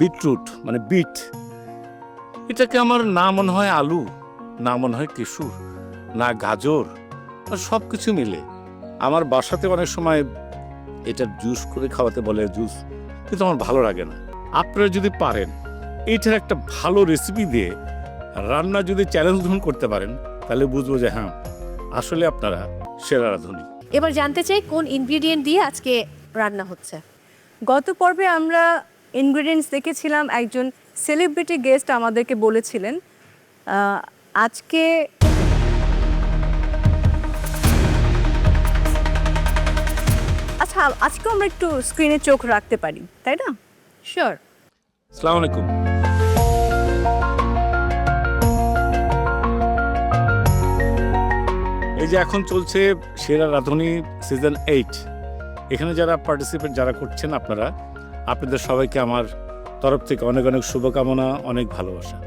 Beetroot মানে bit. এটাকে আমার না মনে হয় আলু, না মনে হয় কেশুর, না গাজর সব কিছু মিলে। আমার বাসাতে অনেক সময় এটা জুস করে খাওয়াতে বলে জুস, কিন্তু আমার ভালো লাগে না। আপনারা যদি পারেন, এটার একটা ভালো রেসিপি দিয়ে রান্না যদি চ্যালেঞ্জ গ্রহণ করতে পারেন, তাহলে বুঝব যে হ্যাঁ আসলে আপনারা সেরা রাঁধুনি এবার জানতে চাই কোন ইনগ্রিডিয়েন্ট দিয়ে আজকে রান্না হচ্ছে। গত পর্বে আমরা ইনগ্রেডিয়েন্টস দেখেছিলাম একজন সেলিব্রিটি গেস্ট আমাদেরকে বলেছিলেন আজকে আচ্ছা আজকেও আমরা একটু স্ক্রিনে চোখ রাখতে পারি তাই না? শিওর আসসালামু আলাইকুম। এই যে এখন চলছে সেরা রাঁধুনি সিজন এইট এখানে যারা পার্টিসিপেট যারা করছেন আপনারা আপনাদের সবাইকে আমার তরফ থেকে অনেক অনেক শুভকামনা, অনেক ভালোবাসা।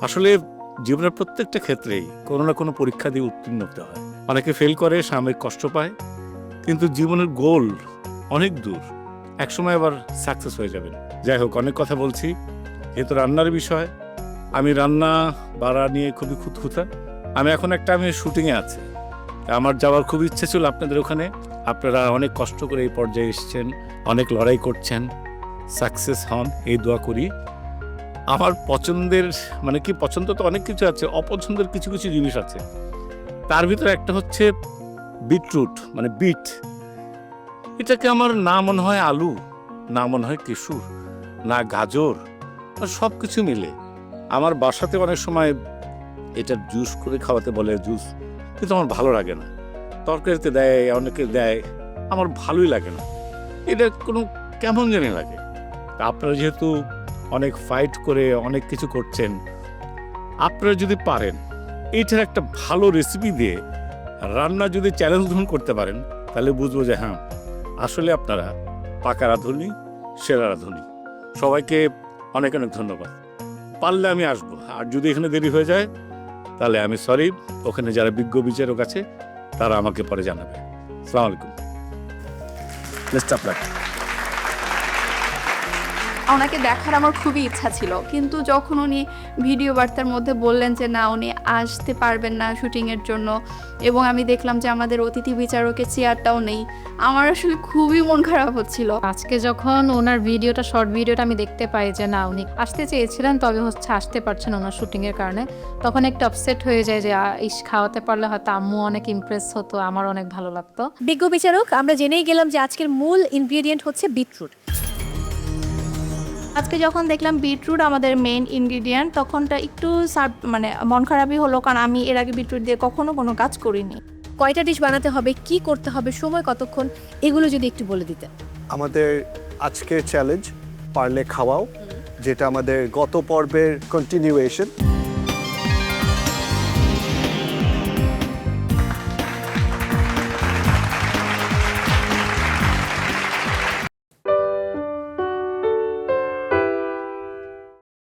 আসলে জীবনের প্রত্যেকটা ক্ষেত্রেই কোনো না কোনো পরীক্ষা দিয়ে উত্তীর্ণ হতে হয়। অনেকে ফেল করে, সাময়িক কষ্ট পায়, কিন্তু জীবনের গোল অনেক দূর। একসময় আবার সাকসেস হয়ে যাবেন। যাই হোক, অনেক কথা বলছি। যেহেতু রান্নার বিষয়, আমি রান্না বাড়া নিয়ে খুবই খুঁতখুঁতা। আমি এখন একটা আমি শুটিংয়ে আছি। আমার যাওয়ার খুব ইচ্ছে ছিল আপনাদের ওখানে। আপনারা অনেক কষ্ট করে এই পর্যায়ে এসছেন, অনেক লড়াই করছেন। সাকসেস হন, এই দোয়া করি। আমার পছন্দের মানে কি, পছন্দ তো অনেক কিছু আছে, অপছন্দের কিছু কিছু জিনিস আছে। তার ভিতরে একটা হচ্ছে বিটরুট মানে বিট। এটাকে আমার না মনে হয় আলু, না মনে হয় কেশুর, না গাজর সব কিছু মিলে। আমার বাসাতে অনেক সময় এটা জুস করে খাওয়াতে বলে জুস, কিন্তু আমার ভালো লাগে না। তরকারিতে দেয়, অনেকে দেয়, আমার ভালোই লাগে না। এটা কোনো কেমন জানি লাগে। তা আপনারা যেহেতু অনেক ফাইট করে অনেক কিছু করছেন, আপনারা যদি পারেন এইটার একটা ভালো রেসিপি দিয়ে রান্না যদি চ্যালেঞ্জ গ্রহণ করতে পারেন, তাহলে বুঝব যে হ্যাঁ আসলে আপনারা পাকা রাঁধুনি, সেরা রাঁধুনি। সবাইকে অনেক অনেক ধন্যবাদ। পারলে আমি আসব। আর যদি এখানে দেরি হয়ে যায়, তাহলে আমি সরি ওখানে যারা বিজ্ঞ বিচারক আছে, তারা আমাকে পরে জানাবে। সালাম আলাইকুম। ওনাকে দেখার আমার খুবই ইচ্ছা ছিল। কিন্তু যখন উনি ভিডিও বার্তার মধ্যে বললেন যে না উনি আসতে পারবেন না শুটিংয়ের জন্য। এবং আমি দেখলাম যে আমাদের অতিথি বিচারকের চেয়ারটাও নেই। আমার আসলে খুবই মন খারাপ হচ্ছিল। আজকে যখন ওনার ভিডিওটা শর্ট ভিডিওটা আমি দেখতে পাই যে না উনি আসতে চেয়েছিলেন তবে হচ্ছে আসতে পারছেন ওনার শুটিংয়ের কারণে। তখন একটা আপসেট হয়ে যায় যে ইস খাওয়াতে পারলে হয়তো আম্মু অনেক ইমপ্রেস হতো আমার অনেক ভালো লাগতো। বিজ্ঞ বিচারক আমরা জেনেই গেলাম যে আজকের মূল ইনগ্রেডিয়েন্ট হচ্ছে বিটরুট। আজকে যখন দেখলাম বিটরুট আমাদের মেন ইনগ্রিডিয়েন্ট তখনটা একটু সার মানে মন খারাপই হলো কারণ আমি এর আগে বিটরুট দিয়ে কখনো কোনো কাজ করিনি। কয়টা ডিশ বানাতে হবে কি করতে হবে সময় কতক্ষণ এগুলো যদি একটু বলে দিতে। আমাদের আজকের চ্যালেঞ্জ পারলে খাওয়াও যেটা আমাদের গত পর্বের কন্টিনিউয়েশন